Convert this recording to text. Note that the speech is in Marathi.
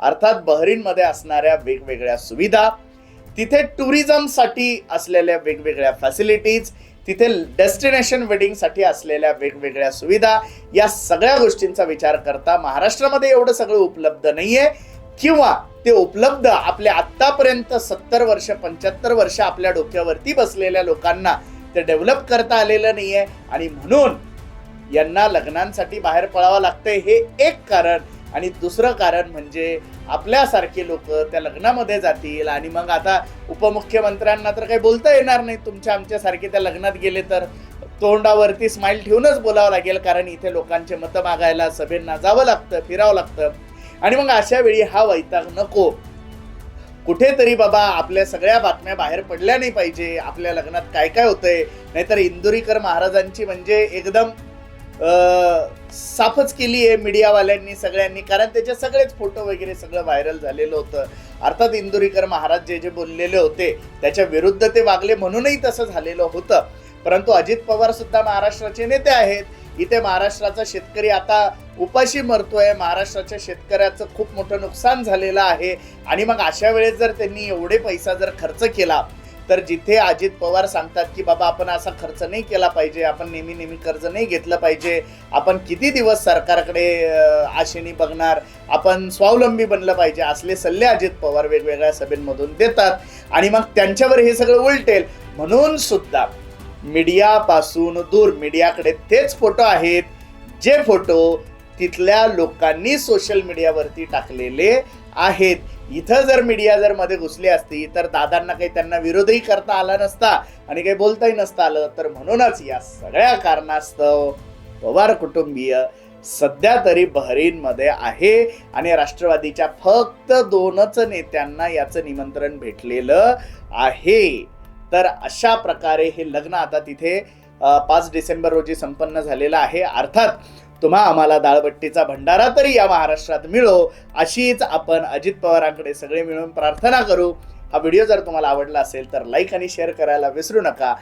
अर्थात बहरीनमध्ये असणाऱ्या वेगवेगळ्या सुविधा तिथे टुरिझमसाठी असलेल्या वेगवेगळ्या फॅसिलिटीज तिथे डेस्टिनेशन वेडिंगसाठी असलेल्या वेगवेगळ्या सुविधा या सगळ्या गोष्टींचा विचार करता महाराष्ट्रामध्ये एवढं सगळं उपलब्ध नाही आहे किंवा ते उपलब्ध आपल्या आत्तापर्यंत सत्तर वर्ष पंच्याहत्तर वर्ष आपल्या डोक्यावरती बसलेल्या लोकांना ते डेव्हलप करता आलेलं नाही आहे आणि म्हणून यांना लग्नांसाठी बाहेर पळावं लागतंय हे एक कारण. आणि दुसरं कारण म्हणजे आपल्यासारखे लोक त्या लग्नामध्ये जातील आणि मग आता उपमुख्यमंत्र्यांना तर काही बोलता येणार नाही. तुमच्या आमच्यासारखे त्या लग्नात गेले तर तोंडावरती स्माईल ठेवूनच बोलावं लागेल कारण इथे लोकांचे मतं मागायला सभेंना जावं लागतं फिरावं लागतं. आणि मग अशा वेळी हा वैताग नको. कुठेतरी बाबा आपल्या सगळ्या बातम्या बाहेर पडल्या नाही पाहिजे. आपल्या लग्नात काय काय होतंय? नाहीतर इंदुरीकर महाराजांची म्हणजे एकदम साफच केली आहे मीडियावाल्यांनी सगळ्यांनी कारण त्याचे सगळेच फोटो वगैरे सगळं व्हायरल झालेलं होतं. अर्थात इंदुरीकर महाराज जे जे बोललेले होते त्याच्या विरुद्ध ते वागले म्हणूनही तसं झालेलं होतं. परंतु अजित पवार सुद्धा महाराष्ट्राचे नेते आहेत. इथे महाराष्ट्राचा शेतकरी आता उपाशी मरतोय. महाराष्ट्राच्या शेतकऱ्याचं खूप मोठं नुकसान झालेलं आहे. आणि मग अशा वेळेस जर त्यांनी एवढे पैसा जर खर्च केला तर जिथे अजित पवार सांगतात की बाबा आपण असा खर्च नाही केला पाहिजे आपण नेहमी नेहमी कर्ज नाही घेतलं पाहिजे आपण किती दिवस सरकारकडे अं, आशेने बघणार आपण स्वावलंबी बनलं पाहिजे असले सल्ले अजित पवार वेगवेगळ्या सभेंमधून देतात. आणि मग त्यांच्यावर हे सगळं उलटेल. म्हणून सुद्धा मीडियापासून दूर मीडियाकडे तेच फोटो आहेत जे फोटो तिथल्या लोकांनी सोशल मीडियावरती टाकलेले आहेत. इथं जर मीडिया जर मध्ये घुसली असती तर दादांना काही त्यांना विरोधही करता आला नसता आणि काही बोलताही नसता आलं. तर म्हणूनच या सगळ्या कारणास्तव पवार कुटुंबीय सध्या तरी बहरीनमध्ये आहे आणि राष्ट्रवादीच्या फक्त दोनच नेत्यांना याचं निमंत्रण भेटलेलं आहे. तर अशा प्रकारे हे लग्न आता तिथे पाच डिसेंबर रोजी संपन्न झालेलं आहे. अर्थात तुम्हा आम्हाला दाळबट्टीचा भंडारा तरी या महाराष्ट्रात मिळो. अशीच आपण अजित पवारांकडे सगळे मिळून प्रार्थना करू. हा व्हिडिओ जर तुम्हाला आवडला असेल तर लाईक आणि शेअर करायला विसरू नका.